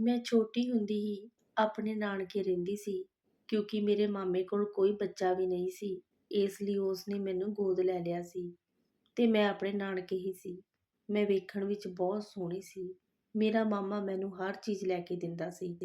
ਮੈਂ ਛੋਟੀ ਹੁੰਦੀ ਹੀ ਆਪਣੇ ਨਾਨਕੇ ਰਹਿੰਦੀ ਸੀ, ਕਿਉਂਕਿ ਮੇਰੇ ਮਾਮੇ ਕੋਲ ਕੋਈ ਬੱਚਾ ਵੀ ਨਹੀਂ ਸੀ, ਇਸ ਲਈ ਉਸ ਨੇ ਮੈਨੂੰ ਗੋਦ ਲੈ ਲਿਆ ਸੀ ਤੇ ਮੈਂ ਆਪਣੇ ਨਾਨਕੇ ਹੀ ਸੀ। ਮੈਂ ਵੇਖਣ ਵਿੱਚ ਬਹੁਤ ਸੋਹਣੀ ਸੀ। ਮੇਰਾ ਮਾਮਾ ਮੈਨੂੰ ਹਰ ਚੀਜ਼ ਲੈ ਕੇ ਦਿੰਦਾ ਸੀ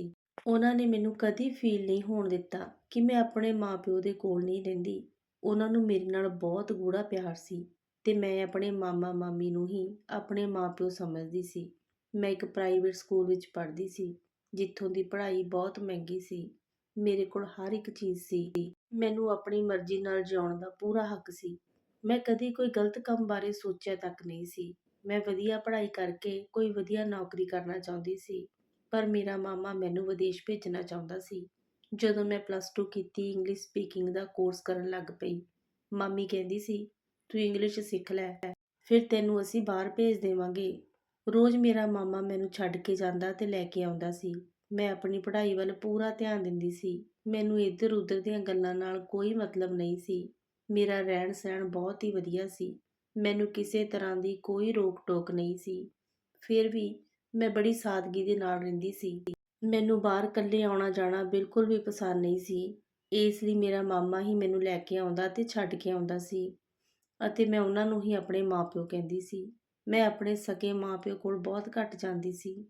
ਉਹਨਾਂ ਨੇ ਮੈਨੂੰ ਕਦੀ ਫੀਲ ਨਹੀਂ ਹੋਣ ਦਿੱਤਾ ਕਿ ਮੈਂ ਆਪਣੇ ਮਾਪਿਓ ਦੇ ਕੋਲ ਨਹੀਂ ਰਹਿੰਦੀ। ਉਹਨਾਂ ਨੂੰ ਮੇਰੇ ਨਾਲ ਬਹੁਤ ਗੂੜਾ ਪਿਆਰ ਸੀ ਤੇ ਮੈਂ ਆਪਣੇ ਮਾਮਾ ਮਾਮੀ ਨੂੰ ਹੀ ਆਪਣੇ ਮਾਪਿਓ ਸਮਝਦੀ ਸੀ। ਮੈਂ ਇੱਕ ਪ੍ਰਾਈਵੇਟ ਸਕੂਲ ਵਿੱਚ ਪੜ੍ਹਦੀ ਸੀ, ਜਿੱਥੋਂ ਦੀ ਪੜ੍ਹਾਈ ਬਹੁਤ ਮਹਿੰਗੀ ਸੀ। ਮੇਰੇ ਕੋਲ ਹਰ ਇੱਕ ਚੀਜ਼ ਸੀ। ਮੈਨੂੰ ਆਪਣੀ ਮਰਜ਼ੀ ਨਾਲ ਜਿਉਣ ਦਾ ਪੂਰਾ ਹੱਕ ਸੀ। ਮੈਂ ਕਦੀ ਕੋਈ ਗਲਤ ਕੰਮ ਬਾਰੇ ਸੋਚਿਆ ਤੱਕ ਨਹੀਂ ਸੀ। ਮੈਂ ਵਧੀਆ ਪੜ੍ਹਾਈ ਕਰਕੇ ਕੋਈ ਵਧੀਆ ਨੌਕਰੀ ਕਰਨਾ ਚਾਹੁੰਦੀ ਸੀ, ਪਰ ਮੇਰਾ ਮਾਮਾ ਮੈਨੂੰ ਵਿਦੇਸ਼ ਭੇਜਣਾ ਚਾਹੁੰਦਾ ਸੀ। ਜਦੋਂ ਮੈਂ ਪਲੱਸ 2 ਕੀਤੀ ਇੰਗਲਿਸ਼ ਸਪੀਕਿੰਗ ਦਾ ਕੋਰਸ ਕਰਨ ਲੱਗ ਪਈ। ਮਾਮੀ ਕਹਿੰਦੀ ਸੀ, ਤੂੰ ਇੰਗਲਿਸ਼ ਸਿੱਖ ਲੈ, ਫਿਰ ਤੈਨੂੰ ਅਸੀਂ ਬਾਹਰ ਭੇਜ ਦੇਵਾਂਗੇ। ਰੋਜ਼ ਮੇਰਾ ਮਾਮਾ ਮੈਨੂੰ ਛੱਡ ਕੇ ਜਾਂਦਾ ਤੇ ਲੈ ਕੇ ਆਉਂਦਾ ਸੀ। ਮੈਂ ਆਪਣੀ ਪੜ੍ਹਾਈ ਵੱਲ ਪੂਰਾ ਧਿਆਨ ਦਿੰਦੀ ਸੀ। ਮੈਨੂੰ ਇੱਧਰ ਉੱਧਰ ਦੀਆਂ ਗੱਲਾਂ ਨਾਲ ਕੋਈ ਮਤਲਬ ਨਹੀਂ ਸੀ। ਮੇਰਾ ਰਹਿਣ ਸਹਿਣ ਬਹੁਤ ਹੀ ਵਧੀਆ ਸੀ। ਮੈਨੂੰ ਕਿਸੇ ਤਰ੍ਹਾਂ ਦੀ ਕੋਈ ਰੋਕ ਟੋਕ ਨਹੀਂ ਸੀ। ਫਿਰ ਵੀ ਮੈਂ ਬੜੀ ਸਾਦਗੀ ਦੇ ਨਾਲ ਰਹਿੰਦੀ ਸੀ। ਮੈਨੂੰ ਬਾਹਰ ਇਕੱਲੇ ਆਉਣਾ ਜਾਣਾ ਬਿਲਕੁਲ ਵੀ ਪਸੰਦ ਨਹੀਂ ਸੀ। ਇਸ ਲਈ ਮੇਰਾ ਮਾਮਾ ਹੀ ਮੈਨੂੰ ਲੈ ਕੇ ਆਉਂਦਾ ਤੇ ਛੱਡ ਕੇ ਆਉਂਦਾ ਸੀ। ਅਤੇ ਮੈਂ ਉਹਨਾਂ ਨੂੰ ਹੀ ਆਪਣੇ ਮਾਪਿਓ ਕਹਿੰਦੀ ਸੀ। ਮੈਂ ਆਪਣੇ ਸਕੇ ਮਾਪਿਓ ਕੋਲ ਬਹੁਤ ਘੱਟ ਜਾਂਦੀ ਸੀ।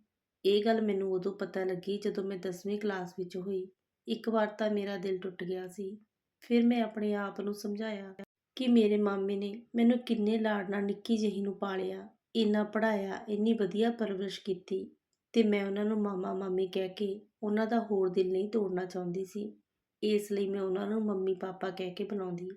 ਇਹ ਗੱਲ ਮੈਨੂੰ ਉਦੋਂ ਪਤਾ ਲੱਗੀ ਜਦੋਂ ਮੈਂ 10ਵੀਂ ਕਲਾਸ ਵਿੱਚ ਹੋਈ। ਇੱਕ ਵਾਰ ਤਾਂ ਮੇਰਾ ਦਿਲ ਟੁੱਟ ਗਿਆ ਸੀ। ਫਿਰ ਮੈਂ ਆਪਣੇ ਆਪ ਨੂੰ ਸਮਝਾਇਆ ਕਿ ਮੇਰੇ ਮਾਮੇ ਨੇ ਮੈਨੂੰ ਕਿੰਨੇ ਲਾਡ ਨਾਲ ਨਿੱਕੀ ਜਿਹੀ ਨੂੰ ਪਾਲਿਆ, ਇੰਨਾ ਪੜਾਇਆ ਇੰਨੀ ਵਧੀਆ ਪਰਵਰਿਸ਼ ਕੀਤੀ ਤੇ ਮੈਂ ਉਹਨਾਂ ਨੂੰ ਮਾਮਾ, ਮਾਮੀ ਕਹਿ ਕੇ ਉਹਨਾਂ ਦਾ ਹੋਰ ਦਿਲ ਨਹੀਂ ਤੋੜਨਾ ਚਾਹੁੰਦੀ ਸੀ। ਇਸ ਲਈ ਮੈਂ ਉਹਨਾਂ ਨੂੰ ਮੰਮੀ, ਪਾਪਾ ਕਹਿ ਕੇ ਬੁਲਾਉਂਦੀ।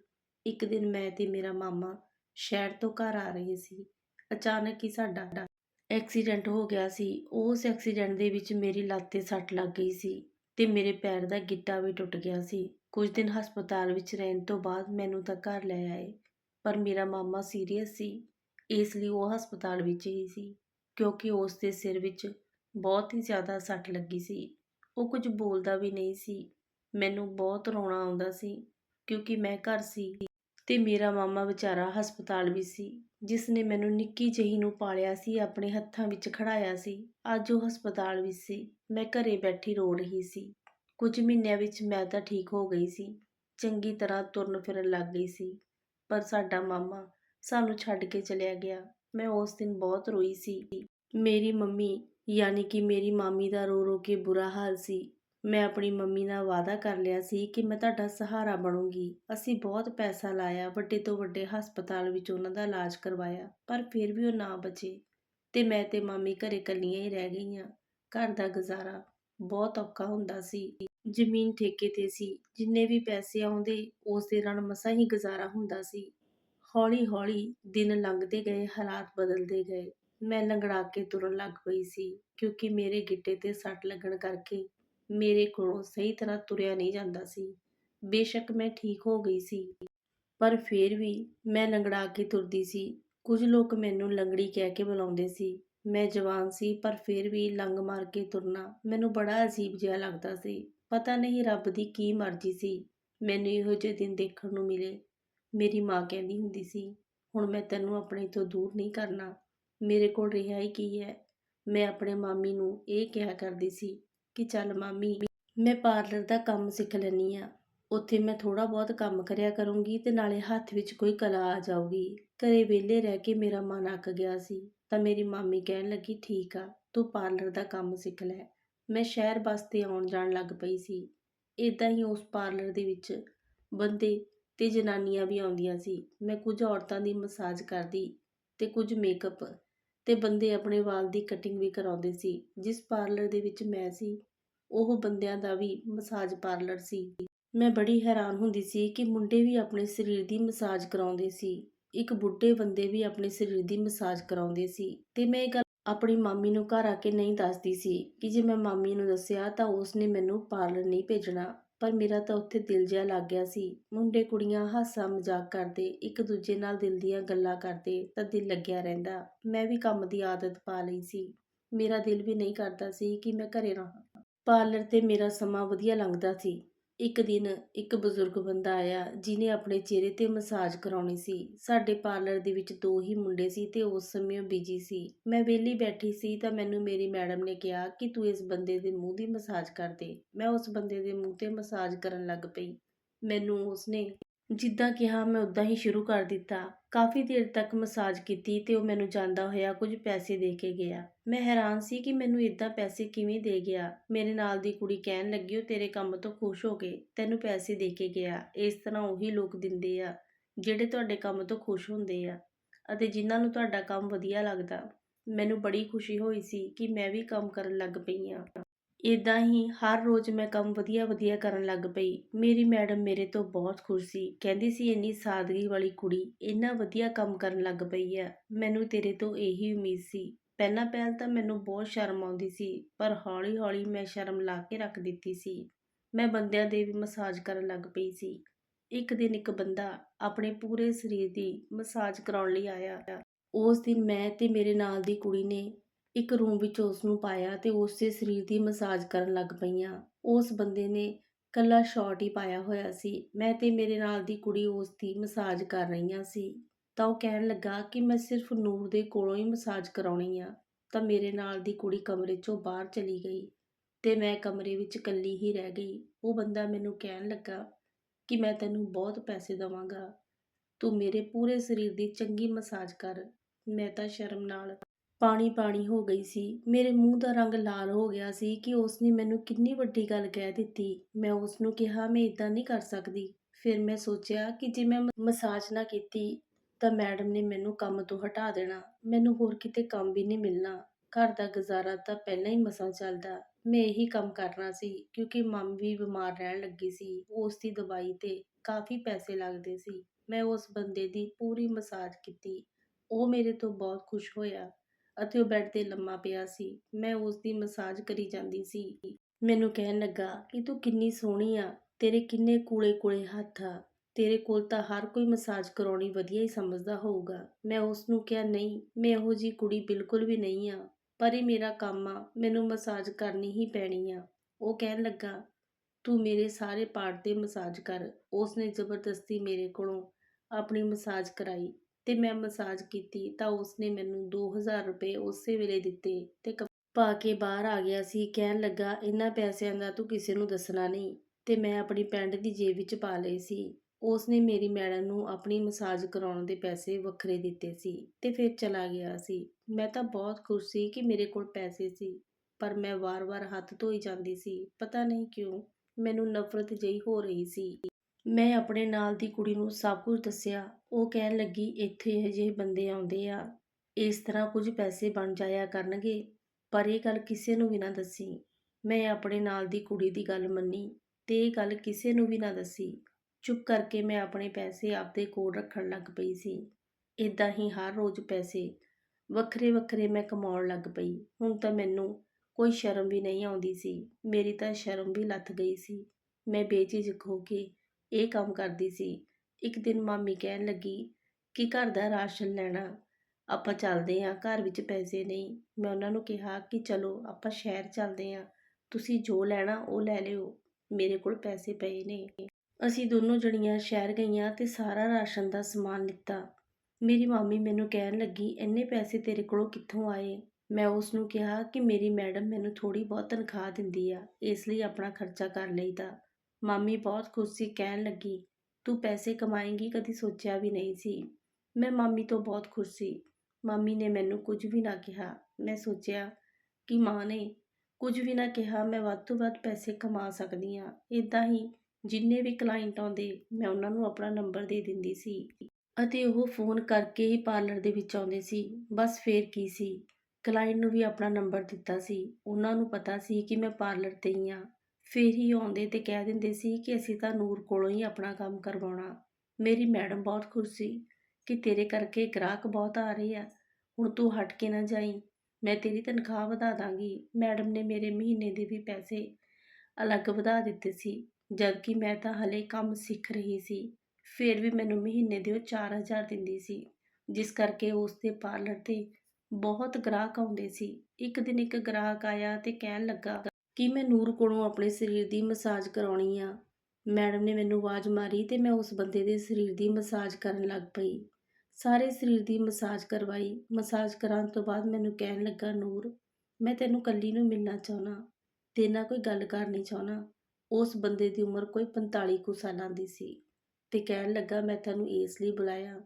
ਇੱਕ ਦਿਨ ਮੈਂ ਤੇ ਮੇਰਾ ਮਾਮਾ ਸ਼ਹਿਰ ਤੋਂ ਘਰ ਆ ਰਹੇ ਸੀ। ਅਚਾਨਕ ਹੀ ਸਾਡਾ ਐਕਸੀਡੈਂਟ ਹੋ ਗਿਆ ਸੀ। ਉਸ ਐਕਸੀਡੈਂਟ ਦੇ ਵਿੱਚ ਮੇਰੀ ਲੱਤ ਤੇ ਸੱਟ ਲੱਗ ਗਈ ਸੀ ਤੇ ਮੇਰੇ ਪੈਰ ਦਾ ਗਿੱਟਾ ਵੀ ਟੁੱਟ ਗਿਆ ਸੀ। ਕੁਝ ਦਿਨ ਹਸਪਤਾਲ ਵਿੱਚ ਰਹਿਣ ਤੋਂ ਬਾਅਦ ਮੈਨੂੰ ਤਾਂ ਘਰ ਲੈ ਆਏ, ਪਰ ਮੇਰਾ ਮਾਮਾ ਸੀਰੀਅਸ ਸੀ, ਇਸ ਲਈ ਉਹ ਹਸਪਤਾਲ ਵਿੱਚ ਹੀ ਸੀ, ਕਿਉਂਕਿ ਉਸ ਦੇ ਸਿਰ ਵਿੱਚ ਬਹੁਤ ਹੀ ਜ਼ਿਆਦਾ ਸੱਟ ਲੱਗੀ ਸੀ। ਉਹ ਕੁਝ ਬੋਲਦਾ ਵੀ ਨਹੀਂ ਸੀ। ਮੈਨੂੰ ਬਹੁਤ ਰੋਣਾ ਆਉਂਦਾ ਸੀ, ਕਿਉਂਕਿ ਮੈਂ ਘਰ ਸੀ। ਅਤੇ ਮੇਰਾ ਮਾਮਾ ਵਿਚਾਰਾ ਹਸਪਤਾਲ ਵੀ ਸੀ, ਜਿਸ ਨੇ ਮੈਨੂੰ ਨਿੱਕੀ ਜਿਹੀ ਨੂੰ ਪਾਲਿਆ ਸੀ, ਆਪਣੇ ਹੱਥਾਂ ਵਿੱਚ ਖੜਾਇਆ ਸੀ। ਅੱਜ ਉਹ ਹਸਪਤਾਲ ਵਿੱਚ ਸੀ, ਮੈਂ ਘਰੇ ਬੈਠੀ ਰੋ ਰਹੀ ਸੀ। ਕੁਝ ਮਹੀਨਿਆਂ ਵਿੱਚ ਮੈਂ ਤਾਂ ਠੀਕ ਹੋ ਗਈ ਸੀ, ਚੰਗੀ ਤਰ੍ਹਾਂ ਤੁਰਨ ਫਿਰਨ ਲੱਗ ਗਈ ਸੀ। ਪਰ ਸਾਡਾ ਮਾਮਾ ਸਾਨੂੰ ਛੱਡ ਕੇ ਚਲਿਆ ਗਿਆ। ਮੈਂ ਉਸ ਦਿਨ ਬਹੁਤ ਰੋਈ ਸੀ। ਮੇਰੀ ਮੰਮੀ, ਯਾਨੀ ਕਿ ਮੇਰੀ ਮਾਮੀ ਦਾ ਰੋ ਰੋ ਕੇ ਬੁਰਾ ਹਾਲ ਸੀ। ਮੈਂ ਆਪਣੀ ਮੰਮੀ ਨਾਲ ਵਾਅਦਾ ਕਰ ਲਿਆ ਸੀ ਕਿ ਮੈਂ ਤੁਹਾਡਾ ਸਹਾਰਾ ਬਣੂੰਗੀ। ਅਸੀਂ ਬਹੁਤ ਪੈਸਾ ਲਾਇਆ, ਵੱਡੇ ਤੋਂ ਵੱਡੇ ਹਸਪਤਾਲ ਵਿੱਚ ਉਹਨਾਂ ਦਾ ਇਲਾਜ ਕਰਵਾਇਆ, ਪਰ ਫਿਰ ਵੀ ਉਹ ਨਾ ਬਚੇ। ਤੇ ਮੈਂ ਤੇ ਮਾਮੀ ਘਰੇ ਇਕੱਲੀਆਂ ਹੀ ਰਹਿ ਗਈਆਂ। ਘਰ ਦਾ ਗੁਜ਼ਾਰਾ ਬਹੁਤ ਔਖਾ ਹੁੰਦਾ ਸੀ। ਜ਼ਮੀਨ ਠੇਕੇ ਤੇ ਸੀ। ਜਿੰਨੇ ਵੀ ਪੈਸੇ ਆਉਂਦੇ, ਉਸ ਦੇ ਨਾਲ ਮਸਾਂ ਹੀ ਗੁਜ਼ਾਰਾ ਹੁੰਦਾ ਸੀ। ਹੌਲੀ ਹੌਲੀ ਦਿਨ ਲੰਘਦੇ ਗਏ, ਹਾਲਾਤ ਬਦਲਦੇ ਗਏ। ਮੈਂ ਲੰਗੜਾ ਕੇ ਤੁਰਨ ਲੱਗ ਪਈ ਸੀ, ਕਿਉਂਕਿ ਮੇਰੇ ਗਿੱਟੇ ਤੇ ਸੱਟ ਲੱਗਣ ਕਰਕੇ ਮੇਰੇ ਕੋਲੋਂ ਸਹੀ ਤਰ੍ਹਾਂ ਤੁਰਿਆ ਨਹੀਂ ਜਾਂਦਾ ਸੀ। ਬੇਸ਼ੱਕ ਮੈਂ ਠੀਕ ਹੋ ਗਈ ਸੀ। ਪਰ ਫਿਰ ਵੀ ਮੈਂ ਲੰਗੜਾ ਕੇ ਤੁਰਦੀ ਸੀ। ਕੁਝ ਲੋਕ ਮੈਨੂੰ ਲੰਗੜੀ ਕਹਿ ਕੇ ਬੁਲਾਉਂਦੇ ਸੀ। ਮੈਂ ਜਵਾਨ ਸੀ, ਪਰ ਫਿਰ ਵੀ ਲੰਗ ਮਾਰ ਕੇ ਤੁਰਨਾ ਮੈਨੂੰ ਬੜਾ ਅਜੀਬ ਜਿਹਾ ਲੱਗਦਾ ਸੀ। ਪਤਾ ਨਹੀਂ ਰੱਬ ਦੀ ਕੀ ਮਰਜ਼ੀ ਸੀ। ਮੈਨੂੰ ਇਹੋ ਜਿਹੇ ਦਿਨ ਦੇਖਣ ਨੂੰ ਮਿਲੇ। ਮੇਰੀ ਮਾਂ ਕਹਿੰਦੀ ਹੁੰਦੀ ਸੀ, ਹੁਣ ਮੈਂ ਤੈਨੂੰ ਆਪਣੇ ਤੋਂ ਦੂਰ ਨਹੀਂ ਕਰਨਾ। ਮੇਰੇ ਕੋਲ ਰਿਹਾ ਹੀ ਕੀ ਹੈ? ਮੈਂ ਆਪਣੇ ਮਾਮੀ ਨੂੰ ਇਹ ਕਿਹਾ ਕਰਦੀ ਸੀ ਕਿ ਚੱਲ ਮਾਮੀ, ਮੈਂ ਪਾਰਲਰ ਦਾ ਕੰਮ ਸਿੱਖ ਲੈਣੀ ਆ ਉੱਥੇ ਮੈਂ ਥੋੜਾ ਬਹੁਤ ਕੰਮ ਕਰਿਆ ਕਰੂੰਗੀ ਤੇ ਨਾਲੇ ਹੱਥ ਵਿੱਚ ਕੋਈ ਕਲਾ ਆ ਜਾਊਗੀ। ਘਰੇ ਵਿਹਲੇ ਰਹਿ ਕੇ ਮੇਰਾ ਮਨ ਅੱਕ ਗਿਆ ਸੀ, ਤਾਂ ਮੇਰੀ ਮਾਮੀ ਕਹਿਣ ਲੱਗੀ, ਠੀਕ ਆ, ਤੂੰ ਪਾਰਲਰ ਦਾ ਕੰਮ ਸਿੱਖ ਲੈ। ਮੈਂ ਸ਼ਹਿਰ ਬੱਸ ਤੇ ਆਉਣ ਜਾਣ ਲੱਗ ਪਈ ਸੀ। ਇਦਾਂ ਹੀ ਉਸ ਪਾਰਲਰ ਦੇ ਵਿੱਚ ਬੰਦੇ ਤੇ ਜਨਾਨੀਆਂ ਵੀ ਆਉਂਦੀਆਂ ਸੀ। ਮੈਂ ਕੁਝ ਔਰਤਾਂ ਦੀ ਮਸਾਜ ਕਰਦੀ ਤੇ ਕੁਝ ਮੇਕਅਪ ਤੇ ਬੰਦੇ ਆਪਣੇ ਵਾਲ ਦੀ ਕਟਿੰਗ ਵੀ ਕਰਾਉਂਦੇ ਸੀ, ਜਿਸ ਪਾਰਲਰ ਦੇ ਵਿੱਚ ਮੈਂ ਸੀ। ਉਹ ਬੰਦਿਆਂ ਦਾ ਵੀ ਮਸਾਜ ਪਾਰਲਰ ਸੀ। ਮੈਂ ਬੜੀ ਹੈਰਾਨ ਹੁੰਦੀ ਸੀ ਕਿ ਮੁੰਡੇ ਵੀ ਆਪਣੇ ਸਰੀਰ ਦੀ ਮਸਾਜ ਕਰਾਉਂਦੇ ਸੀ। ਇੱਕ ਬੁੱਢੇ ਬੰਦੇ ਵੀ ਆਪਣੇ ਸਰੀਰ ਦੀ ਮਸਾਜ ਕਰਾਉਂਦੇ ਸੀ। ਤੇ ਮੈਂ ਇਹ ਗੱਲ ਆਪਣੀ ਮਾਮੀ ਨੂੰ ਘਰ ਆ ਕੇ ਨਹੀਂ ਦੱਸਦੀ ਸੀ ਕਿ ਜੇ ਮੈਂ ਮਾਮੀ ਨੂੰ ਦੱਸਿਆ ਤਾਂ ਉਸ ਨੇ ਮੈਨੂੰ ਪਾਰਲਰ ਨਹੀਂ ਭੇਜਣਾ। ਪਰ ਮੇਰਾ ਤਾਂ ਉੱਥੇ ਦਿਲ ਜਿਹਾ ਲੱਗ ਗਿਆ ਸੀ। ਮੁੰਡੇ ਕੁੜੀਆਂ ਹਾਸਾ ਮਜ਼ਾਕ ਕਰਦੇ, ਇੱਕ ਦੂਜੇ ਨਾਲ ਦਿਲ ਦੀਆਂ ਗੱਲਾਂ ਕਰਦੇ ਤਾਂ ਦਿਲ ਲੱਗਿਆ ਰਹਿੰਦਾ। ਮੈਂ ਵੀ ਕੰਮ ਦੀ ਆਦਤ ਪਾ ਲਈ ਸੀ। ਮੇਰਾ ਦਿਲ ਵੀ ਨਹੀਂ ਕਰਦਾ ਸੀ ਕਿ ਮੈਂ ਘਰੇ ਰਹਾਂ। ਪਾਰਲਰ ਤੇ ਮੇਰਾ ਸਮਾਂ ਵਧੀਆ ਲੰਘਦਾ ਸੀ। ਇੱਕ ਦਿਨ ਇੱਕ ਬਜ਼ੁਰਗ ਬੰਦਾ ਆਇਆ, ਜਿਹਨੇ ਆਪਣੇ ਚਿਹਰੇ ਤੇ ਮਸਾਜ ਕਰਾਉਣੀ ਸੀ। ਸਾਡੇ ਪਾਰਲਰ ਦੇ ਵਿੱਚ ਦੋ ਹੀ ਮੁੰਡੇ ਸੀ ਤੇ ਉਸ ਸਮੇਂ ਬਿਜ਼ੀ ਸੀ। ਮੈਂ ਵਿਹਲੀ ਬੈਠੀ ਸੀ ਤਾਂ ਮੈਨੂੰ ਮੇਰੀ ਮੈਡਮ ਨੇ ਕਿਹਾ ਕਿ ਤੂੰ ਇਸ ਬੰਦੇ ਦੇ ਮੂੰਹ ਦੀ ਮਸਾਜ ਕਰ ਦੇ। ਮੈਂ ਉਸ ਬੰਦੇ ਦੇ ਮੂੰਹ ਤੇ ਮਸਾਜ ਕਰਨ ਲੱਗ ਪਈ। ਮੈਨੂੰ ਉਸਨੇ ਜਿੱਦਾਂ ਕਿਹਾ, ਮੈਂ ਉਦਾਂ ਹੀ ਸ਼ੁਰੂ ਕਰ ਦਿੱਤਾ। ਕਾਫੀ ਦੇਰ ਤੱਕ ਮਸਾਜ ਕੀਤੀ ਤੇ ਉਹ ਮੈਨੂੰ ਜਾਂਦਾ ਹੋਇਆ ਕੁਝ ਪੈਸੇ ਦੇ ਕੇ ਗਿਆ। ਮੈਂ ਹੈਰਾਨ ਸੀ ਕਿ ਮੈਨੂੰ ਇਦਾਂ ਪੈਸੇ ਕਿਵੇਂ ਦੇ ਗਿਆ। ਮੇਰੇ ਨਾਲ ਦੀ ਕੁੜੀ ਕਹਿਣ ਲੱਗੀ, ਉਹ ਤੇਰੇ ਕੰਮ ਤੋਂ ਖੁਸ਼ ਹੋ ਕੇ ਤੈਨੂੰ ਪੈਸੇ ਦੇ ਕੇ ਗਿਆ। ਇਸ ਤਰ੍ਹਾਂ ਉਹੀ ਲੋਕ ਦਿੰਦੇ ਆ, ਜਿਹੜੇ ਤੁਹਾਡੇ ਕੰਮ ਤੋਂ ਖੁਸ਼ ਹੁੰਦੇ ਆ ਅਤੇ ਜਿਨ੍ਹਾਂ ਨੂੰ ਤੁਹਾਡਾ ਕੰਮ ਵਧੀਆ ਲੱਗਦਾ। ਮੈਨੂੰ ਬੜੀ ਖੁਸ਼ੀ ਹੋਈ ਸੀ ਕਿ ਮੈਂ ਵੀ ਕੰਮ ਕਰਨ ਲੱਗ ਪਈ ਆ ਇੱਦਾਂ ਹੀ ਹਰ ਰੋਜ਼ ਮੈਂ ਕੰਮ ਵਧੀਆ ਵਧੀਆ ਕਰਨ ਲੱਗ ਪਈ। ਮੇਰੀ ਮੈਡਮ ਮੇਰੇ ਤੋਂ ਬਹੁਤ ਖੁਸ਼ ਸੀ। ਕਹਿੰਦੀ ਸੀ, ਇੰਨੀ ਸਾਦਗੀ ਵਾਲੀ ਕੁੜੀ ਇੰਨਾ ਵਧੀਆ ਕੰਮ ਕਰਨ ਲੱਗ ਪਈ ਹੈ। ਮੈਨੂੰ ਤੇਰੇ ਤੋਂ ਇਹੀ ਉਮੀਦ ਸੀ। ਪਹਿਲਾਂ ਪਹਿਲ ਤਾਂ ਮੈਨੂੰ ਬਹੁਤ ਸ਼ਰਮ ਆਉਂਦੀ ਸੀ, ਪਰ ਹੌਲੀ ਹੌਲੀ ਮੈਂ ਸ਼ਰਮ ਲਾ ਕੇ ਰੱਖ ਦਿੱਤੀ ਸੀ। ਮੈਂ ਬੰਦਿਆਂ ਦੇ ਵੀ ਮਸਾਜ ਕਰਨ ਲੱਗ ਪਈ ਸੀ। ਇੱਕ ਦਿਨ ਇੱਕ ਬੰਦਾ ਆਪਣੇ ਪੂਰੇ ਸਰੀਰ ਦੀ ਮਸਾਜ ਕਰਾਉਣ ਲਈ ਆਇਆ। ਉਸ ਦਿਨ ਮੈਂ ਤੇ ਮੇਰੇ ਨਾਲ ਦੀ ਕੁੜੀ ਨੇ ਇੱਕ ਰੂਮ ਵਿੱਚ ਉਸ ਨੂੰ ਪਾਇਆ ਅਤੇ ਉਸ ਦੇ ਸਰੀਰ ਦੀ ਮਸਾਜ ਕਰਨ ਲੱਗ ਪਈਆਂ। ਉਸ ਬੰਦੇ ਨੇ ਕੱਲਾ ਸ਼ਾਰਟ ਹੀ ਪਾਇਆ ਹੋਇਆ ਸੀ। ਮੈਂ ਤੇ ਮੇਰੇ ਨਾਲ ਦੀ ਕੁੜੀ ਉਸ ਦੀ ਮਸਾਜ ਕਰ ਰਹੀਆਂ ਸੀ। ਤਾਂ ਉਹ ਕਹਿਣ ਲੱਗਾ ਕਿ ਮੈਂ ਸਿਰਫ ਨੂਰ ਦੇ ਕੋਲੋਂ ਹੀ ਮਸਾਜ ਕਰਾਉਣੀ ਆ। ਤਾਂ ਮੇਰੇ ਨਾਲ ਦੀ ਕੁੜੀ ਕਮਰੇ 'ਚੋਂ ਬਾਹਰ ਚਲੀ ਗਈ ਤੇ ਮੈਂ ਕਮਰੇ ਵਿੱਚ ਇਕੱਲੀ ਹੀ ਰਹਿ ਗਈ। ਉਹ ਬੰਦਾ ਮੈਨੂੰ ਕਹਿਣ ਲੱਗਾ ਕਿ ਮੈਂ ਤੈਨੂੰ ਬਹੁਤ ਪੈਸੇ ਦਵਾਂਗਾ। ਤੂੰ ਮੇਰੇ ਪੂਰੇ ਸਰੀਰ ਦੀ ਚੰਗੀ ਮਸਾਜ ਕਰ। ਮੈਂ ਤਾਂ ਸ਼ਰਮ ਨਾਲ ਪਾਣੀ ਪਾਣੀ ਹੋ ਗਈ ਸੀ। ਮੇਰੇ ਮੂੰਹ ਦਾ ਰੰਗ ਲਾਲ ਹੋ ਗਿਆ ਸੀ ਕਿ ਉਸਨੇ ਮੈਨੂੰ ਕਿੰਨੀ ਵੱਡੀ ਗੱਲ ਕਹਿ ਦਿੱਤੀ। ਮੈਂ ਉਸ ਨੂੰ ਕਿਹਾ, ਮੈਂ ਇਦਾਂ ਨਹੀਂ ਕਰ ਸਕਦੀ। ਫਿਰ ਮੈਂ ਸੋਚਿਆ ਕਿ ਜੇ ਮੈਂ ਮਸਾਜ ਨਾ ਕੀਤੀ, ਤਾਂ ਮੈਡਮ ਨੇ ਮੈਨੂੰ ਕੰਮ ਤੋਂ ਹਟਾ ਦੇਣਾ। ਮੈਨੂੰ ਹੋਰ ਕਿਤੇ ਕੰਮ ਵੀ ਨਹੀਂ ਮਿਲਣਾ। ਘਰ ਦਾ ਗੁਜ਼ਾਰਾ ਤਾਂ ਪਹਿਲਾਂ ਹੀ ਮਸਾਂ ਚੱਲਦਾ। ਮੈਂ ਇਹੀ ਕੰਮ ਕਰਨਾ ਸੀ, ਕਿਉਂਕਿ ਮੰਮ ਵੀ ਬਿਮਾਰ ਰਹਿਣ ਲੱਗੀ ਸੀ। ਉਸ ਦੀ ਦਵਾਈ ਤੇ ਕਾਫੀ ਪੈਸੇ ਲੱਗਦੇ ਸੀ। ਮੈਂ ਉਸ ਬੰਦੇ ਦੀ ਪੂਰੀ ਮਸਾਜ ਕੀਤੀ। ਉਹ ਮੇਰੇ ਤੋਂ ਬਹੁਤ ਖੁਸ਼ ਹੋਇਆ। ਅਤੇ ਉਹ ਬੈੱਡ ਤੇ ਲੰਮਾ ਪਿਆ ਸੀ। ਮੈਂ ਉਸ ਦੀ ਮਸਾਜ ਕਰੀ ਜਾਂਦੀ ਸੀ। ਮੈਨੂੰ ਕਹਿਣ ਲੱਗਾ ਕਿ ਤੂੰ ਕਿੰਨੀ ਸੋਹਣੀ ਆ, ਤੇਰੇ ਕਿੰਨੇ ਕੂਲੇ ਕੂਲੇ ਹੱਥ ਆ। ਤੇਰੇ ਕੋਲ ਤਾਂ ਹਰ ਕੋਈ ਮਸਾਜ ਕਰਾਉਣੀ ਵਧੀਆ ਹੀ ਸਮਝਦਾ ਹੋਊਗਾ। ਮੈਂ ਉਸ ਨੂੰ ਕਿਹਾ, ਨਹੀਂ, ਮੈਂ ਇਹੋ ਜੀ ਕੁੜੀ ਬਿਲਕੁਲ ਵੀ ਨਹੀਂ ਆ, ਪਰ ਇਹ ਮੇਰਾ ਕੰਮ ਆ, ਮੈਨੂੰ ਮਸਾਜ ਕਰਨੀ ਹੀ ਪੈਣੀ ਆ। ਉਹ ਕਹਿਣ ਲੱਗਾ, ਤੂੰ ਮੇਰੇ ਸਾਰੇ ਪਾਰਟ ਤੇ ਮਸਾਜ ਕਰ। ਉਸ ਨੇ ਜ਼ਬਰਦਸਤੀ ਮੇਰੇ ਕੋਲੋਂ ਆਪਣੀ ਮਸਾਜ ਕਰਾਈ। ਤੇ ਮੈਂ ਮਸਾਜ ਕੀਤੀ ਤਾਂ ਉਸਨੇ ਮੈਨੂੰ 2000 ਰੁਪਏ ਉਸੇ ਵੇਲੇ ਦਿੱਤੇ ਤੇ ਪਾ ਕੇ ਬਾਹਰ ਆ ਗਿਆ ਸੀ, ਕਹਿਣ ਲੱਗਾ ਇਹਨਾਂ ਪੈਸਿਆਂ ਦਾ ਤੂੰ ਕਿਸੇ ਨੂੰ ਦੱਸਣਾ ਨਹੀਂ। ਤੇ ਮੈਂ ਆਪਣੀ ਪੈਂਟ ਦੀ ਜੇਬ ਵਿੱਚ ਪਾ ਲਈ ਸੀ। ਉਸਨੇ ਮੇਰੀ ਮੈਡਮ ਨੂੰ ਆਪਣੀ ਮਸਾਜ ਕਰਾਉਣ ਦੇ ਪੈਸੇ ਵੱਖਰੇ ਦਿੱਤੇ ਸੀ ਤੇ ਫਿਰ ਚਲਾ ਗਿਆ ਸੀ। ਮੈਂ ਤਾਂ ਬਹੁਤ ਖੁਸ਼ ਸੀ ਕਿ ਮੇਰੇ ਕੋਲ ਪੈਸੇ ਸੀ, ਪਰ ਮੈਂ ਵਾਰ-ਵਾਰ ਹੱਥ ਧੋਈ ਜਾਂਦੀ ਸੀ। ਪਤਾ ਨਹੀਂ ਕਿਉਂ ਮੈਨੂੰ ਨਫ਼ਰਤ ਜਿਹੀ ਹੋ ਰਹੀ ਸੀ। ਮੈਂ ਆਪਣੇ ਨਾਲ ਦੀ ਕੁੜੀ ਨੂੰ ਸਭ ਕੁਝ ਦੱਸਿਆ ਉਹ ਕਹਿਣ ਲੱਗੀ, ਇੱਥੇ ਇਹ ਜਿਹੇ ਬੰਦੇ ਆਉਂਦੇ ਆ, ਇਸ ਤਰ੍ਹਾਂ ਕੁਝ ਪੈਸੇ ਬਣ ਜਾਇਆ ਕਰਨਗੇ, ਪਰ ਇਹ ਗੱਲ ਕਿਸੇ ਨੂੰ ਵੀ ਨਾ ਦੱਸੀ। ਮੈਂ ਆਪਣੇ ਨਾਲ ਦੀ ਕੁੜੀ ਦੀ ਗੱਲ ਮੰਨੀ ਤੇ ਇਹ ਗੱਲ ਕਿਸੇ ਨੂੰ ਵੀ ਨਾ ਦੱਸੀ। ਚੁੱਪ ਕਰਕੇ ਮੈਂ ਆਪਣੇ ਪੈਸੇ ਆਪਦੇ ਕੋਲ ਰੱਖਣ ਲੱਗ ਪਈ ਸੀ। ਇਦਾਂ ਹੀ ਹਰ ਰੋਜ਼ ਪੈਸੇ ਵੱਖਰੇ ਵੱਖਰੇ ਮੈਂ ਕਮਾਉਣ ਲੱਗ ਪਈ। ਹੁਣ ਤਾਂ ਮੈਨੂੰ ਕੋਈ ਸ਼ਰਮ ਵੀ ਨਹੀਂ ਆਉਂਦੀ ਸੀ। ਮੇਰੀ ਤਾਂ ਸ਼ਰਮ ਵੀ ਲੱਥ ਗਈ ਸੀ। ਮੈਂ ਬੇਝਿਜਕ ਹੋ ਕੇ ਇਹ ਕੰਮ ਕਰਦੀ ਸੀ। ਇੱਕ ਦਿਨ ਮਾਮੀ ਕਹਿਣ ਲੱਗੀ ਕਿ ਘਰ ਦਾ ਰਾਸ਼ਨ ਲੈਣਾ। ਆਪਾਂ ਚੱਲਦੇ ਹਾਂ, ਘਰ ਵਿੱਚ ਪੈਸੇ ਨਹੀਂ। ਮੈਂ ਉਹਨਾਂ ਨੂੰ ਕਿਹਾ ਕਿ ਚਲੋ, ਆਪਾਂ ਸ਼ਹਿਰ ਚੱਲਦੇ ਹਾਂ। ਤੁਸੀਂ ਜੋ ਲੈਣਾ, ਉਹ ਲੈ ਲਿਓ। ਮੇਰੇ ਕੋਲ ਪੈਸੇ ਪਏ ਨੇ। ਅਸੀਂ ਦੋਨੋਂ ਜਣੀਆਂ ਸ਼ਹਿਰ ਗਈਆਂ ਤੇ ਸਾਰਾ ਰਾਸ਼ਨ ਦਾ ਸਮਾਨ ਲਿੱਤਾ। ਮੇਰੀ ਮਾਮੀ ਮੈਨੂੰ ਕਹਿਣ ਲੱਗੀ, ਇੰਨੇ ਪੈਸੇ ਤੇਰੇ ਕੋਲੋਂ ਕਿੱਥੋਂ ਆਏ? ਮੈਂ ਉਸ ਨੂੰ ਕਿਹਾ ਕਿ ਮੇਰੀ ਮੈਡਮ ਮੈਨੂੰ ਥੋੜੀ ਬਹੁਤ ਤਨਖਾਹ ਦਿੰਦੀ ਆ, ਇਸ ਲਈ ਆਪਣਾ ਖਰਚਾ ਕਰ ਲਈਦਾ। ਮਾਮੀ ਬਹੁਤ ਖੁਸ਼ ਸੀ, ਕਹਿਣ ਲੱਗੀ ਤੂੰ ਪੈਸੇ ਕਮਾਏਂਗੀ, ਕਦੀ ਸੋਚਿਆ ਵੀ ਨਹੀਂ ਸੀ। ਮੈਂ ਮਾਮੀ ਤੋਂ ਬਹੁਤ ਖੁਸ਼ ਸੀ। ਮਾਮੀ ਨੇ ਮੈਨੂੰ ਕੁਝ ਵੀ ਨਾ ਕਿਹਾ। ਮੈਂ ਸੋਚਿਆ ਕਿ ਮਾਂ ਨੇ ਕੁਝ ਵੀ ਨਾ ਕਿਹਾ, ਮੈਂ ਵੱਧ ਤੋਂ ਵੱਧ ਪੈਸੇ ਕਮਾ ਸਕਦੀ ਹਾਂ। ਇਦਾਂ ਹੀ ਜਿੰਨੇ ਵੀ ਕਲਾਇੰਟ ਆਉਂਦੇ, ਮੈਂ ਉਹਨਾਂ ਨੂੰ ਆਪਣਾ ਨੰਬਰ ਦੇ ਦਿੰਦੀ ਸੀ। ਅਤੇ ਉਹ ਫੋਨ ਕਰਕੇ ਹੀ ਪਾਰਲਰ ਦੇ ਵਿੱਚ ਆਉਂਦੇ ਸੀ। ਬਸ ਫੇਰ ਕੀ ਸੀ? ਕਲਾਇੰਟ ਨੂੰ ਵੀ ਆਪਣਾ ਨੰਬਰ ਦਿੱਤਾ ਸੀ। ਉਹਨਾਂ ਨੂੰ ਪਤਾ ਸੀ ਕਿ ਮੈਂ ਪਾਰਲਰ ਤੇ ਹੀ ਆ ਫਿਰ ਹੀ ਆਉਂਦੇ ਤੇ ਕਹਿ ਦਿੰਦੇ ਸੀ ਕਿ ਅਸੀਂ ਤਾਂ ਨੂਰ ਕੋਲੋਂ ਹੀ ਆਪਣਾ ਕੰਮ ਕਰਵਾਉਣਾ। ਮੇਰੀ ਮੈਡਮ ਬਹੁਤ ਖੁਸ਼ ਸੀ ਕਿ ਤੇਰੇ ਕਰਕੇ ਗ੍ਰਾਹਕ ਬਹੁਤ ਆ ਰਹੇ ਆ। ਹੁਣ ਤੂੰ ਹਟ ਕੇ ਨਾ ਜਾਈ। ਮੈਂ ਤੇਰੀ ਤਨਖਾਹ ਵਧਾ ਦਾਂਗੀ। ਮੈਡਮ ਨੇ ਮੇਰੇ ਮਹੀਨੇ ਦੇ ਵੀ ਪੈਸੇ ਅਲੱਗ ਵਧਾ ਦਿੱਤੇ ਸੀ। ਜਦਕਿ ਮੈਂ ਤਾਂ ਹਲੇ ਕੰਮ ਸਿੱਖ ਰਹੀ ਸੀ। ਫਿਰ ਵੀ ਮੈਨੂੰ ਮਹੀਨੇ ਦੇ ਉਹ 4000 ਦਿੰਦੀ ਸੀ। ਜਿਸ ਕਰਕੇ ਉਸ ਦੇ ਪਾਰਲਰ ਤੇ ਬਹੁਤ ਗ੍ਰਾਹਕ ਆਉਂਦੇ ਸੀ। ਇੱਕ ਦਿਨ ਇੱਕ ਗ੍ਰਾਹਕ ਆਇਆ ਤੇ ਕਹਿਣ ਲੱਗਾ ਕਿ ਮੈਂ ਨੂਰ ਕੋਲੋਂ ਆਪਣੇ ਸਰੀਰ ਦੀ ਮਸਾਜ ਕਰਾਉਣੀ ਆ। ਮੈਡਮ ਨੇ ਮੈਨੂੰ ਆਵਾਜ਼ ਮਾਰੀ ਤੇ ਮੈਂ ਉਸ ਬੰਦੇ ਦੇ ਸਰੀਰ ਦੀ ਮਸਾਜ ਕਰਨ ਲੱਗ ਪਈ। ਸਾਰੇ ਸਰੀਰ ਦੀ ਮਸਾਜ ਕਰਵਾਈ। ਮਸਾਜ ਕਰਾਉਣ ਤੋਂ ਬਾਅਦ ਮੈਨੂੰ ਕਹਿਣ ਲੱਗਾ, ਨੂਰ, ਮੈਂ ਤੈਨੂੰ ਕੱਲੀ ਨੂੰ ਮਿਲਣਾ ਚਾਹੁੰਦਾ। ਤੇਰੇ ਨਾਲ ਕੋਈ ਗੱਲ ਕਰਨੀ ਚਾਹੁੰਦਾ। ਉਸ ਬੰਦੇ ਦੀ ਉਮਰ ਕੋਈ 45 ਕੁ ਸਾਲਾਂ ਦੀ ਸੀ ਤੇ ਕਹਿਣ ਲੱਗਾ, ਮੈਂ ਤੈਨੂੰ ਇਸ ਲਈ ਬੁਲਾਇਆ।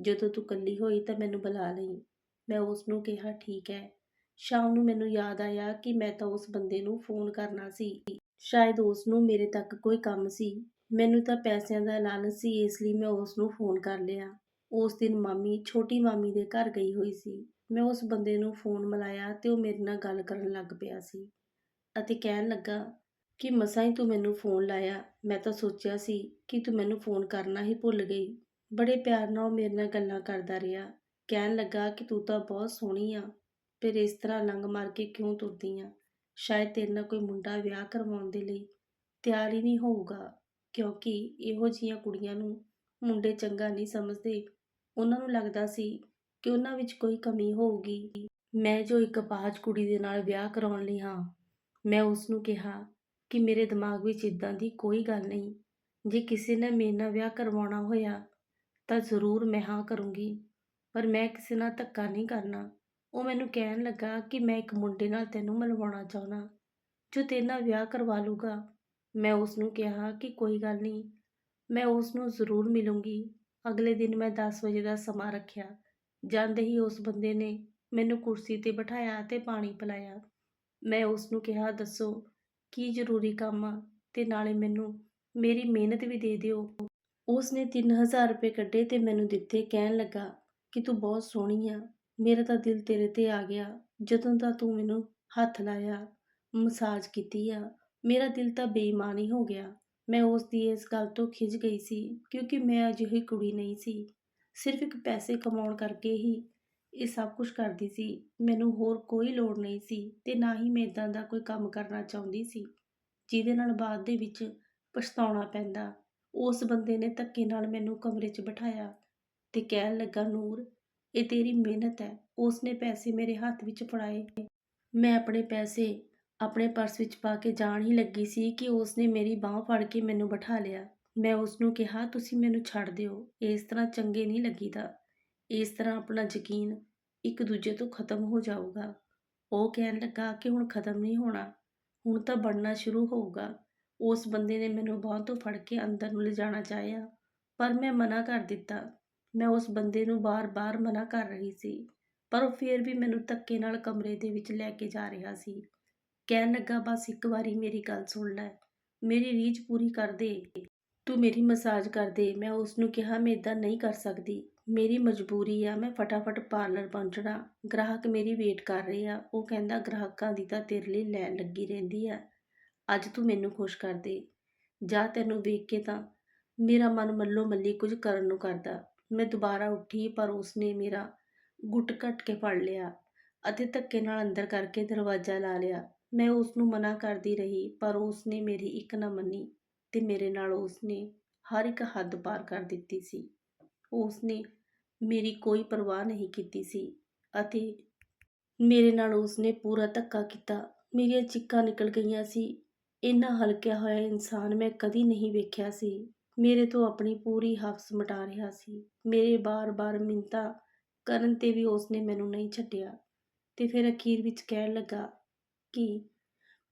ਜਦੋਂ ਤੂੰ ਕੱਲੀ ਹੋਈ ਤਾਂ ਮੈਨੂੰ ਬੁਲਾ ਲਈ। ਮੈਂ ਉਸ ਨੂੰ ਕਿਹਾ, ਠੀਕ ਹੈ। ਸ਼ਾਮ ਨੂੰ ਮੈਨੂੰ ਯਾਦ ਆਇਆ ਕਿ ਮੈਂ ਤਾਂ ਉਸ ਬੰਦੇ ਨੂੰ ਫੋਨ ਕਰਨਾ ਸੀ। ਸ਼ਾਇਦ ਉਸ ਨੂੰ ਮੇਰੇ ਤੱਕ ਕੋਈ ਕੰਮ ਸੀ। ਮੈਨੂੰ ਤਾਂ ਪੈਸਿਆਂ ਦਾ ਲਾਲਚ ਸੀ, ਇਸ ਲਈ ਮੈਂ ਉਸ ਨੂੰ ਫੋਨ ਕਰ ਲਿਆ। ਉਸ ਦਿਨ ਮਾਮੀ, ਛੋਟੀ ਮਾਮੀ ਦੇ ਘਰ ਗਈ ਹੋਈ ਸੀ। ਮੈਂ ਉਸ ਬੰਦੇ ਨੂੰ ਫੋਨ ਮਿਲਾਇਆ ਤੇ ਉਹ ਮੇਰੇ ਨਾਲ ਗੱਲ ਕਰਨ ਲੱਗ ਪਿਆ ਸੀ ਅਤੇ ਕਹਿਣ ਲੱਗਾ ਕਿ ਮਸਾਂ ਹੀ ਤੂੰ ਮੈਨੂੰ ਫੋਨ ਲਾਇਆ। ਮੈਂ ਤਾਂ ਸੋਚਿਆ ਸੀ ਕਿ ਤੂੰ ਮੈਨੂੰ ਫੋਨ ਕਰਨਾ ਹੀ ਭੁੱਲ ਗਈ। ਬੜੇ ਪਿਆਰ ਨਾਲ ਉਹ ਮੇਰੇ ਨਾਲ ਗੱਲਾਂ ਕਰਦਾ ਰਿਹਾ। ਕਹਿਣ ਲੱਗਾ ਕਿ ਤੂੰ ਤਾਂ ਬਹੁਤ ਸੋਹਣੀ ਆ। ਫਿਰ ਇਸ ਤਰ੍ਹਾਂ ਲੰਗ ਮਾਰ ਕੇ ਕਿਉਂ ਤੁਰਦੀ ਆ? ਸ਼ਾਇਦ ਤੇਰੇ ਨਾਲ ਕੋਈ ਮੁੰਡਾ ਵਿਆਹ ਕਰਵਾਉਣ ਦੇ ਲਈ ਤਿਆਰ ਹੀ ਨਹੀਂ ਹੋਊਗਾ, ਕਿਉਂਕਿ ਇਹੋ ਜਿਹੀਆਂ ਕੁੜੀਆਂ ਨੂੰ ਮੁੰਡੇ ਚੰਗਾ ਨਹੀਂ ਸਮਝਦੇ। ਉਹਨਾਂ ਨੂੰ ਲੱਗਦਾ ਸੀ ਕਿ ਉਹਨਾਂ ਵਿੱਚ ਕੋਈ ਕਮੀ ਹੋਊਗੀ। ਮੈਂ ਜੋ ਇੱਕ ਬਾਜ ਕੁੜੀ ਦੇ ਨਾਲ ਵਿਆਹ ਕਰਾਉਣ ਲਈ ਹਾਂ, ਮੈਂ ਉਸ ਨੂੰ ਕਿਹਾ ਕਿ ਮੇਰੇ ਦਿਮਾਗ ਵਿੱਚ ਇਦਾਂ ਦੀ ਕੋਈ ਗੱਲ ਨਹੀਂ। ਜੇ ਕਿਸੇ ਨੇ ਮੇਰੇ ਨਾਲ ਵਿਆਹ ਕਰਵਾਉਣਾ ਹੋਇਆ ਤਾਂ ਜ਼ਰੂਰ ਮੈਂ ਹਾਂ ਕਰੂੰਗੀ, ਪਰ ਮੈਂ ਕਿਸੇ ਨਾਲ ਧੱਕਾ ਨਹੀਂ ਕਰਨਾ। ਉਹ ਮੈਨੂੰ ਕਹਿਣ ਲੱਗਾ ਕਿ ਮੈਂ ਇੱਕ ਮੁੰਡੇ ਨਾਲ ਤੈਨੂੰ ਮਿਲਵਾਉਣਾ ਚਾਹੁੰਦਾ, ਜੋ ਤੇਰੇ ਨਾਲ ਵਿਆਹ ਕਰਵਾ ਲੂਗਾ ਮੈਂ ਉਸ ਨੂੰ ਕਿਹਾ ਕਿ ਕੋਈ ਗੱਲ ਨਹੀਂ, ਮੈਂ ਉਸ ਨੂੰ ਜ਼ਰੂਰ ਮਿਲੂੰਗੀ। ਅਗਲੇ ਦਿਨ ਮੈਂ 10 ਵਜੇ ਦਾ ਸਮਾਂ ਰੱਖਿਆ। ਜਾਂਦੇ ਹੀ ਉਸ ਬੰਦੇ ਨੇ ਮੈਨੂੰ ਕੁਰਸੀ ਤੇ ਬਿਠਾਇਆ ਤੇ ਪਾਣੀ ਪਿਲਾਇਆ। ਮੈਂ ਉਸ ਨੂੰ ਕਿਹਾ, ਦੱਸੋ, ਕੀ ਜ਼ਰੂਰੀ ਕੰਮ ਆ? ਤੇ ਨਾਲੇ ਮੈਨੂੰ ਮੇਰੀ ਮਿਹਨਤ ਵੀ ਦੇ ਦਿਓ। ਉਸ ਨੇ 3000 ਰੁਪਏ ਕੱਢੇ ਤੇ ਮੈਨੂੰ ਦਿੱਤੇ। ਕਹਿਣ ਲੱਗਾ ਕਿ ਤੂੰ ਬਹੁਤ ਸੋਹਣੀ ਆ। ਮੇਰਾ ਤਾਂ ਦਿਲ ਤੇਰੇ ਤੇ ਆ ਗਿਆ। ਜਦੋਂ ਦਾ ਤੂੰ ਮੈਨੂੰ ਹੱਥ ਲਾਇਆ, ਮਸਾਜ ਕੀਤੀ ਆ, ਮੇਰਾ ਦਿਲ ਤਾਂ ਬੇਈਮਾਨ ਹੀ ਹੋ ਗਿਆ। ਮੈਂ ਉਸ ਦੀ ਇਸ ਗੱਲ ਤੋਂ ਖਿਝ ਗਈ ਸੀ, ਕਿਉਂਕਿ ਮੈਂ ਅਜਿਹੀ ਕੁੜੀ ਨਹੀਂ ਸੀ। ਸਿਰਫ ਇੱਕ ਪੈਸੇ ਕਮਾਉਣ ਕਰਕੇ ਹੀ ਇਹ ਸਭ ਕੁਝ ਕਰਦੀ ਸੀ। ਮੈਨੂੰ ਹੋਰ ਕੋਈ ਲੋੜ ਨਹੀਂ ਸੀ ਤੇ ਨਾ ਹੀ ਮੈਂ ਇਦਾਂ ਦਾ ਕੋਈ ਕੰਮ ਕਰਨਾ ਚਾਹੁੰਦੀ ਸੀ, ਜਿਹਦੇ ਨਾਲ ਬਾਅਦ ਦੇ ਵਿੱਚ ਪਛਤਾਉਣਾ ਪੈਂਦਾ। ਉਸ ਬੰਦੇ ਨੇ ਧੱਕੇ ਨਾਲ ਮੈਨੂੰ ਕਮਰੇ 'ਚ ਬਿਠਾਇਆ ਤੇ ਕਹਿਣ ਲੱਗਾ, ਨੂਰ ਇਹ ਤੇਰੀ ਮਿਹਨਤ ਹੈ। ਉਸਨੇ ਪੈਸੇ ਮੇਰੇ ਹੱਥ ਵਿੱਚ ਫੜਾਏ। ਮੈਂ ਆਪਣੇ ਪੈਸੇ ਆਪਣੇ ਪਰਸ ਵਿੱਚ ਪਾ ਕੇ ਜਾਣ ਹੀ ਲੱਗੀ ਸੀ ਕਿ ਉਸਨੇ ਮੇਰੀ ਬਾਹ ਫੜ ਕੇ ਮੈਨੂੰ ਬਿਠਾ ਲਿਆ। ਮੈਂ ਉਸਨੂੰ ਕਿਹਾ, ਤੁਸੀਂ ਮੈਨੂੰ ਛੱਡ ਦਿਓ। ਇਸ ਤਰ੍ਹਾਂ ਚੰਗੇ ਨਹੀਂ ਲੱਗੀਦਾ। ਇਸ ਤਰ੍ਹਾਂ ਆਪਣਾ ਯਕੀਨ ਇੱਕ ਦੂਜੇ ਤੋਂ ਖਤਮ ਹੋ ਜਾਊਗਾ। ਉਹ ਕਹਿਣ ਲੱਗਾ ਕਿ ਹੁਣ ਖਤਮ ਨਹੀਂ ਹੋਣਾ। ਹੁਣ ਤਾਂ ਬਣਨਾ ਸ਼ੁਰੂ ਹੋਊਗਾ। ਉਸ ਬੰਦੇ ਨੇ ਮੈਨੂੰ ਬਾਹ ਤੋਂ ਫੜ ਕੇ ਅੰਦਰ ਨੂੰ ਲਿਜਾਣਾ ਚਾਹਿਆ, ਪਰ ਮੈਂ ਮਨਾ ਕਰ ਦਿੱਤਾ। ਮੈਂ ਉਸ ਬੰਦੇ ਨੂੰ ਬਾਰ-ਬਾਰ ਮਨਾ ਕਰ ਰਹੀ ਸੀ, ਪਰ ਉਹ ਫੇਰ ਵੀ ਮੈਨੂੰ ਧੱਕੇ ਨਾਲ ਕਮਰੇ ਦੇ ਵਿੱਚ ਲੈ ਕੇ ਜਾ ਰਿਹਾ ਸੀ। ਕਹਿਣ ਲੱਗਾ, ਬਸ ਇੱਕ ਵਾਰੀ ਮੇਰੀ ਗੱਲ ਸੁਣ ਲੈ, ਮੇਰੀ ਰੀਝ ਪੂਰੀ ਕਰ ਦੇ, ਤੂੰ ਮੇਰੀ ਮਸਾਜ ਕਰ ਦੇ। ਮੈਂ ਉਸ ਨੂੰ ਕਿਹਾ, ਮੈਂ ਇਦਾਂ ਨਹੀਂ ਕਰ ਸਕਦੀ, ਮੇਰੀ ਮਜਬੂਰੀ ਆ, ਮੈਂ ਫਟਾਫਟ ਪਾਰਲਰ ਪਹੁੰਚਣਾ, ਗ੍ਰਾਹਕ ਮੇਰੀ ਵੇਟ ਕਰ ਰਹੇ ਆ, ਉਹ ਕਹਿੰਦਾ, ਗ੍ਰਾਹਕਾਂ ਦੀ ਤਾਂ ਤੇਰੇ ਲਈ ਲੈਣ ਲੱਗੀ ਰਹਿੰਦੀ ਆ, ਅੱਜ ਤੂੰ ਮੈਨੂੰ ਖੁਸ਼ ਕਰ ਦੇ, ਜਾਂ ਤੈਨੂੰ ਵੇਖ ਕੇ ਤਾਂ, ਮੇਰਾ ਮਨ ਮੱਲੋ ਮੱਲੀ ਕੁਝ ਕਰਨ ਨੂੰ ਕਰਦਾ। ਮੈਂ ਦੁਬਾਰਾ ਉੱਠੀ, ਪਰ ਉਸਨੇ ਮੇਰਾ ਗੁੱਟ ਕੱਟ ਕੇ ਫੜ ਲਿਆ ਅਤੇ ਧੱਕੇ ਨਾਲ ਅੰਦਰ ਕਰਕੇ ਦਰਵਾਜ਼ਾ ਲਾ ਲਿਆ। ਮੈਂ ਉਸ ਨੂੰ ਮਨਾ ਕਰਦੀ ਰਹੀ, ਪਰ ਉਸਨੇ ਮੇਰੀ ਇੱਕ ਨਾ ਮੰਨੀ ਤੇ ਮੇਰੇ ਨਾਲ ਉਸਨੇ ਹਰ ਇੱਕ ਹੱਦ ਪਾਰ ਕਰ ਦਿੱਤੀ ਸੀ। ਉਸਨੇ ਮੇਰੀ ਕੋਈ ਪਰਵਾਹ ਨਹੀਂ ਕੀਤੀ ਸੀ ਅਤੇ ਮੇਰੇ ਨਾਲ ਉਸਨੇ ਪੂਰਾ ਧੱਕਾ ਕੀਤਾ। ਮੇਰੀਆਂ ਚਿੱਕਾਂ ਨਿਕਲ ਗਈਆਂ ਸੀ। ਇੰਨਾ ਹਲਕਿਆ ਹੋਇਆ ਇਨਸਾਨ ਮੈਂ ਕਦੀ ਨਹੀਂ ਵੇਖਿਆ ਸੀ। ਮੇਰੇ ਤੋਂ ਆਪਣੀ ਪੂਰੀ ਹਵਸ ਮਿਟਾ ਰਿਹਾ ਸੀ। ਮੇਰੇ ਬਾਰ-ਬਾਰ ਮਿੰਤਾ ਕਰਨ ਤੇ ਵੀ ਉਸਨੇ ਮੈਨੂੰ ਨਹੀਂ ਛੱਡਿਆ ਤੇ ਫਿਰ ਅਖੀਰ ਵਿੱਚ ਕਹਿਣ ਲੱਗਾ ਕਿ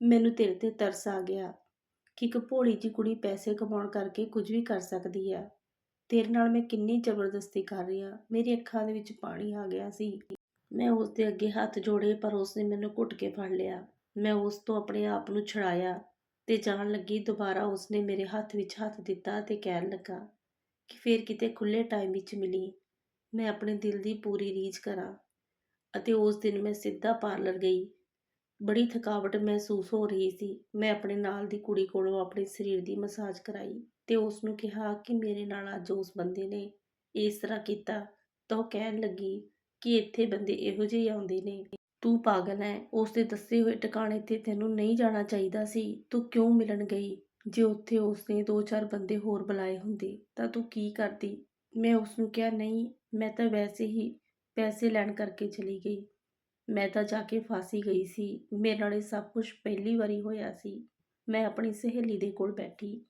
ਮੈਨੂੰ ਤੇਰੇ ਤੇ ਤਰਸ ਆ ਗਿਆ ਕਿ ਇੱਕ ਭੋਲੀ ਜੀ ਕੁੜੀ ਪੈਸੇ ਕਮਾਉਣ ਕਰਕੇ ਕੁਝ ਵੀ ਕਰ ਸਕਦੀ ਆ। ਤੇਰੇ ਨਾਲ ਮੈਂ ਕਿੰਨੀ ਜ਼ਬਰਦਸਤੀ ਕਰ ਰਹੀ ਆ। ਮੇਰੀ ਅੱਖਾਂ ਦੇ ਵਿੱਚ ਪਾਣੀ ਆ ਗਿਆ ਸੀ। ਮੈਂ ਉਸ ਦੇ ਅੱਗੇ ਹੱਥ ਜੋੜੇ ਪਰ ਉਸਨੇ ਮੈਨੂੰ ਘੁੱਟ ਕੇ ਫੜ ਲਿਆ। ਮੈਂ ਉਸ ਤੋਂ ਆਪਣੇ ਆਪ ਨੂੰ ਛੁਡਾਇਆ। ਤੇ ਜਾਣ ਲੱਗੀ, ਦੁਬਾਰਾ ਉਸਨੇ ਮੇਰੇ ਹੱਥ ਵਿੱਚ ਹੱਥ ਦਿੱਤਾ ਤੇ ਕਹਿਣ ਲੱਗਾ ਕਿ ਫੇਰ ਕਿਤੇ ਖੁੱਲੇ ਟਾਈਮ ਵਿੱਚ ਮਿਲੀ। ਮੈਂ ਆਪਣੇ ਦਿਲ ਦੀ ਪੂਰੀ ਰੀਝ ਕਰਾਂ ਅਤੇ ਉਸ ਦਿਨ ਮੈਂ ਸਿੱਧਾ ਪਾਰਲਰ ਗਈ। ਬੜੀ ਥਕਾਵਟ ਮਹਿਸੂਸ ਹੋ ਰਹੀ ਸੀ। ਮੈਂ ਆਪਣੇ ਨਾਲ ਦੀ ਕੁੜੀ ਕੋਲੋਂ ਆਪਣੇ ਸਰੀਰ ਦੀ ਮਸਾਜ ਕਰਾਈ ਤੇ ਉਸ ਨੂੰ ਕਿਹਾ ਕਿ ਮੇਰੇ ਨਾਲ ਅੱਜ ਉਸ ਬੰਦੇ ਨੇ ਇਸ ਤਰ੍ਹਾਂ ਕੀਤਾ ਤਾਂ ਉਹ ਕਹਿਣ ਲੱਗੀ ਕਿ ਇੱਥੇ ਬੰਦੇ ਇਹੋ ਜਿਹੇ ਆਉਂਦੇ ਨੇ। ਤੂੰ ਪਾਗਲ ਹੈ ਉਸ ਦੇ ਦੱਸੇ ਹੋਏ ਟਿਕਾਣੇ ਤੇ ਤੈਨੂੰ ਨਹੀਂ ਜਾਣਾ ਚਾਹੀਦਾ ਸੀ। ਤੂੰ ਕਿਉਂ ਮਿਲਣ ਗਈ? ਜੇ ਉੱਥੇ ਉਸਨੇ ਦੋ ਚਾਰ ਬੰਦੇ ਹੋਰ ਬੁਲਾਏ ਹੁੰਦੇ, ਤਾਂ ਤੂੰ ਕੀ ਕਰਦੀ? ਮੈਂ ਉਸ ਨੂੰ ਕਿਹਾ, ਨਹੀਂ, ਮੈਂ ਤਾਂ ਵੈਸੇ ਹੀ ਪੈਸੇ ਲੈਣ ਕਰਕੇ ਚਲੀ ਗਈ। ਮੈਂ ਤਾਂ ਜਾ ਕੇ ਫਾਸੀ ਗਈ ਸੀ। ਮੇਰੇ ਨਾਲ ਇਹ ਸਭ ਕੁਝ ਪਹਿਲੀ ਵਾਰੀ ਹੋਇਆ ਸੀ। ਮੈਂ ਆਪਣੀ ਸਹੇਲੀ ਦੇ ਕੋਲ ਬੈਠੀ।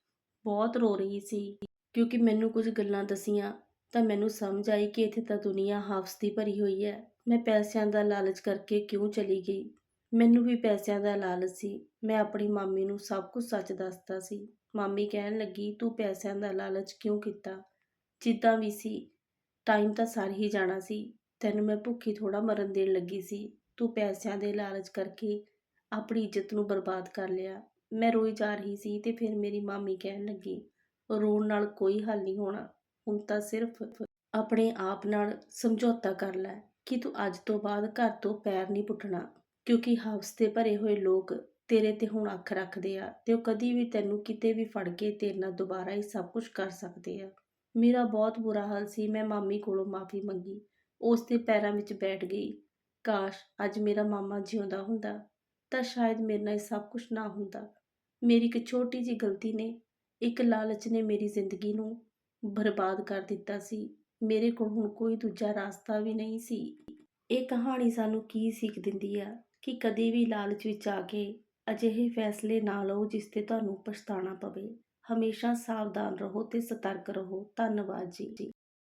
ਬਹੁਤ ਰੋ ਰਹੀ ਸੀ। ਕਿਉਂਕਿ ਮੈਨੂੰ ਕੁਝ ਗੱਲਾਂ ਦਸੀਆਂ, ਤਾਂ ਮੈਨੂੰ ਸਮਝ ਆਈ ਕਿ ਇੱਥੇ ਤਾਂ ਦੁਨੀਆ ਹਾਫਸ ਦੀ ਭਰੀ ਹੋਈ ਹੈ। ਮੈਂ ਪੈਸਿਆਂ ਦਾ ਲਾਲਚ ਕਰਕੇ ਕਿਉਂ ਚਲੀ ਗਈ? ਮੈਨੂੰ ਵੀ ਪੈਸਿਆਂ ਦਾ ਲਾਲਚ ਸੀ। ਮੈਂ ਆਪਣੀ ਮਾਮੀ ਨੂੰ ਸਭ ਕੁਝ ਸੱਚ ਦੱਸਦਾ ਸੀ। ਮਾਮੀ ਕਹਿਣ ਲੱਗੀ, ਤੂੰ ਪੈਸਿਆਂ ਦਾ ਲਾਲਚ ਕਿਉਂ ਕੀਤਾ? ਜਿੱਦਾਂ ਵੀ ਸੀ ਟਾਈਮ ਤਾਂ ਸਰ ਹੀ ਜਾਣਾ ਸੀ। ਤੈਨੂੰ ਮੈਂ ਭੁੱਖੀ ਥੋੜਾ ਮਰਨ ਦੇਣ ਲੱਗੀ ਸੀ। ਤੂੰ ਪੈਸਿਆਂ ਦੇ ਲਾਲਚ ਕਰਕੇ ਆਪਣੀ ਇੱਜ਼ਤ ਨੂੰ ਬਰਬਾਦ ਕਰ ਲਿਆ। ਮੈਂ ਰੋਈ ਜਾ ਰਹੀ ਸੀ ਤੇ ਫਿਰ ਮੇਰੀ ਮਾਮੀ ਕਹਿਣ ਲੱਗੀ, ਰੋਣ ਨਾਲ ਕੋਈ ਹੱਲ ਨਹੀਂ ਹੋਣਾ। ਹੁਣ ਤਾਂ ਸਿਰਫ ਆਪਣੇ ਆਪ ਨਾਲ ਸਮਝੌਤਾ ਕਰ ਲੈ। ਕਿ ਤੂੰ ਅੱਜ ਤੋਂ ਬਾਅਦ ਘਰ ਤੋਂ ਪੈਰ ਨਹੀਂ ਪੁੱਟਣਾ, ਕਿਉਂਕਿ ਹਵਸ ਤੇ ਭਰੇ ਹੋਏ ਲੋਕ ਤੇਰੇ ਤੇ ਹੁਣ ਅੱਖ ਰੱਖਦੇ ਆ ਤੇ ਉਹ ਕਦੀ ਵੀ ਤੈਨੂੰ ਕਿਤੇ ਵੀ ਫੜ ਕੇ ਤੇਰੇ ਨਾਲ ਦੁਬਾਰਾ ਹੀ ਸਭ ਕੁਝ ਕਰ ਸਕਦੇ ਆ। ਮੇਰਾ ਬਹੁਤ ਬੁਰਾ ਹਾਲ ਸੀ, ਮੈਂ ਮਾਮੀ ਕੋਲੋਂ ਮਾਫੀ ਮੰਗੀ, ਉਸ ਦੇ ਪੈਰਾਂ ਵਿੱਚ ਬੈਠ ਗਈ। ਕਾਸ਼ ਅੱਜ ਮੇਰਾ ਮਾਮਾ ਜਿਉਂਦਾ ਹੁੰਦਾ, ਤਾਂ ਸ਼ਾਇਦ ਮੇਰੇ ਨਾਲ ਸਭ ਕੁਝ ਨਾ ਹੁੰਦਾ। ਮੇਰੀ ਇੱਕ ਛੋਟੀ ਜਿਹੀ ਗਲਤੀ ਨੇ, ਇੱਕ ਲਾਲਚ ਨੇ ਮੇਰੀ ਜ਼ਿੰਦਗੀ ਨੂੰ ਬਰਬਾਦ ਕਰ ਦਿੱਤਾ ਸੀ। ਮੇਰੇ ਕੋਲ ਹੁਣ ਕੋਈ ਦੂਜਾ ਰਾਸਤਾ ਵੀ ਨਹੀਂ ਸੀ। ਇਹ ਕਹਾਣੀ ਸਾਨੂੰ ਕੀ ਸਿੱਖ ਦਿੰਦੀ ਆ ਕਿ ਕਦੇ ਵੀ ਲਾਲਚ ਵਿੱਚ ਆ ਕੇ ਅਜਿਹੇ ਫੈਸਲੇ ਨਾ ਲਓ ਜਿਸ ਤੇ ਤੁਹਾਨੂੰ ਪਛਤਾਣਾ ਪਵੇ। ਹਮੇਸ਼ਾ ਸਾਵਧਾਨ ਰਹੋ ਤੇ ਸਤਰਕ ਰਹੋ। ਧੰਨਵਾਦ ਜੀ।